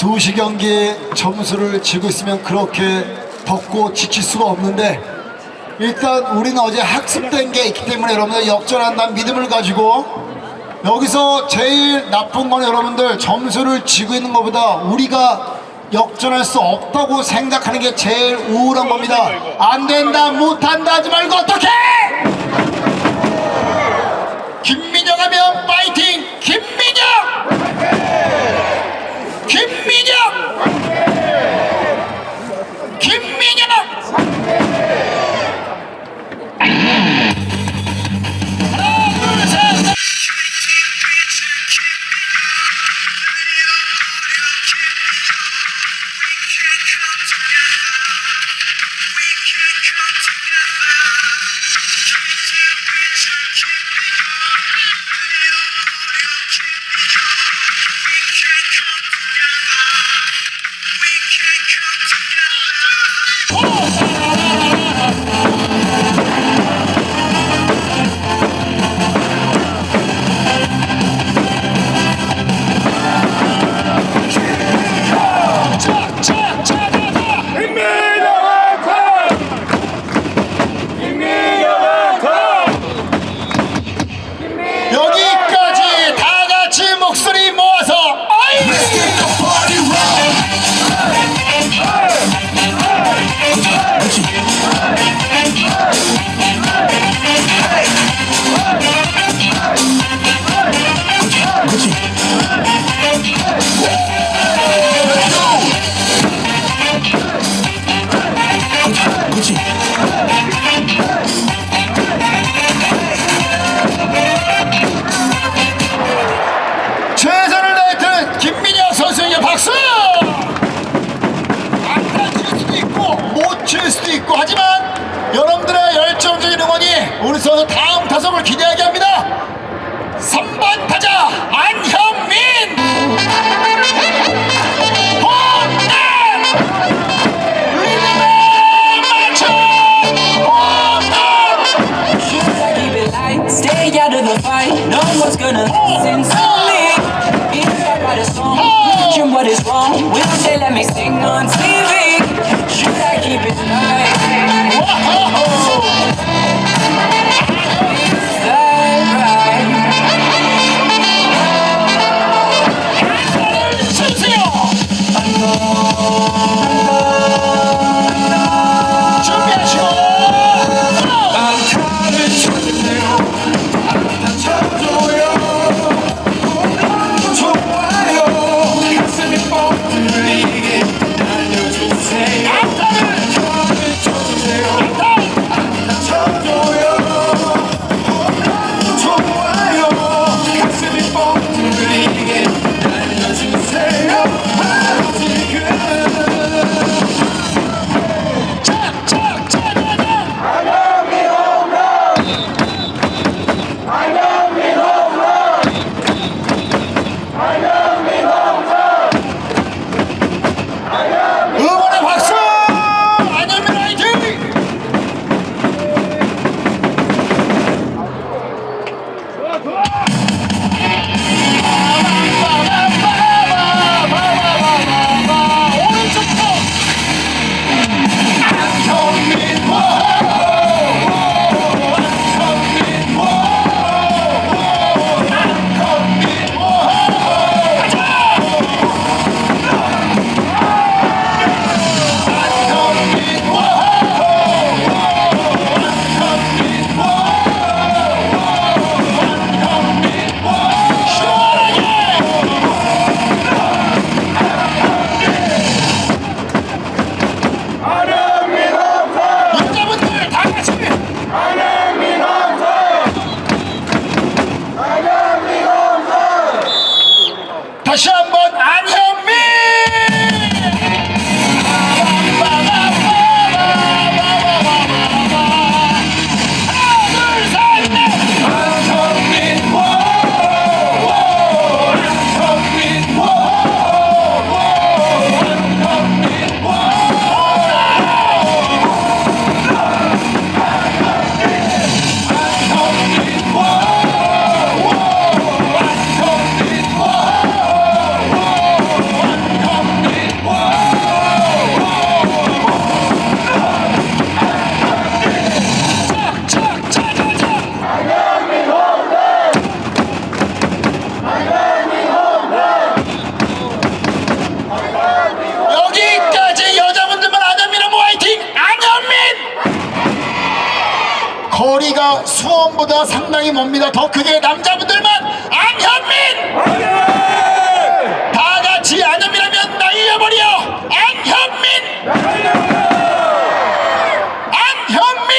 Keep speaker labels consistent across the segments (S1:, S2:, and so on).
S1: 2시 경기 점수를 지고 있으면 그렇게 덥고 지칠 수가 없는데 일단 우리는 어제 학습된 게 있기 때문에 여러분들 역전한다는 믿음을 가지고 여기서 제일 나쁜 건 여러분들 점수를 지고 있는 것보다 우리가 역전할 수 없다고 생각하는 게 제일 우울한 겁니다. 안 된다, 못한다 하지 말고 어떻게? 김민영 하면 파이팅! 김민영! 김민영!
S2: Thank you. Write a song, question what is wrong. Will they let me sing on TV? Should I keep it light?
S1: 수원보다 상당히 멉니다. 더 크게 남자분들만 안현민! 다 같이 안현민하면 날려버려! 안현민! 안현민!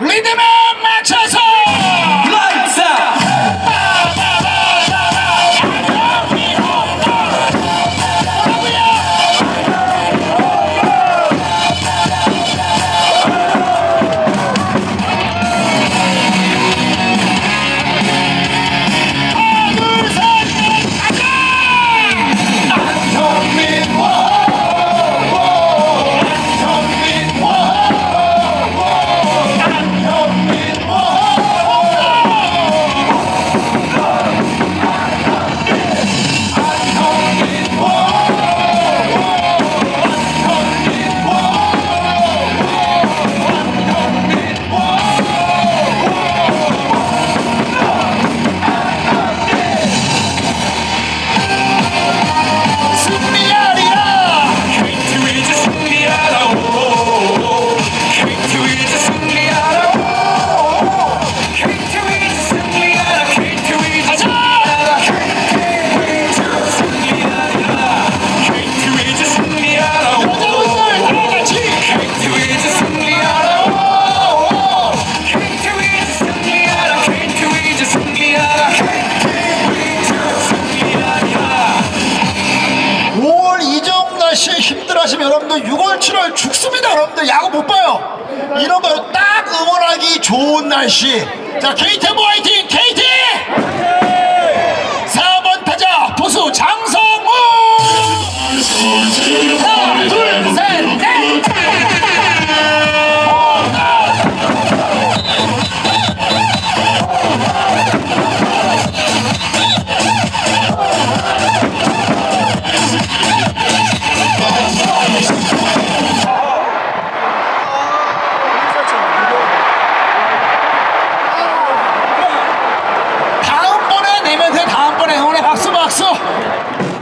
S1: 리듬에 맞춰서! 씨에 힘들어하시면 여러분들 6월 7월 죽습니다. 여러분들 야구 못 봐요. 이런 거 딱 응원하기 좋은 날씨. 자 KT 모 화이팅! KT 4번 타자 보수 장성우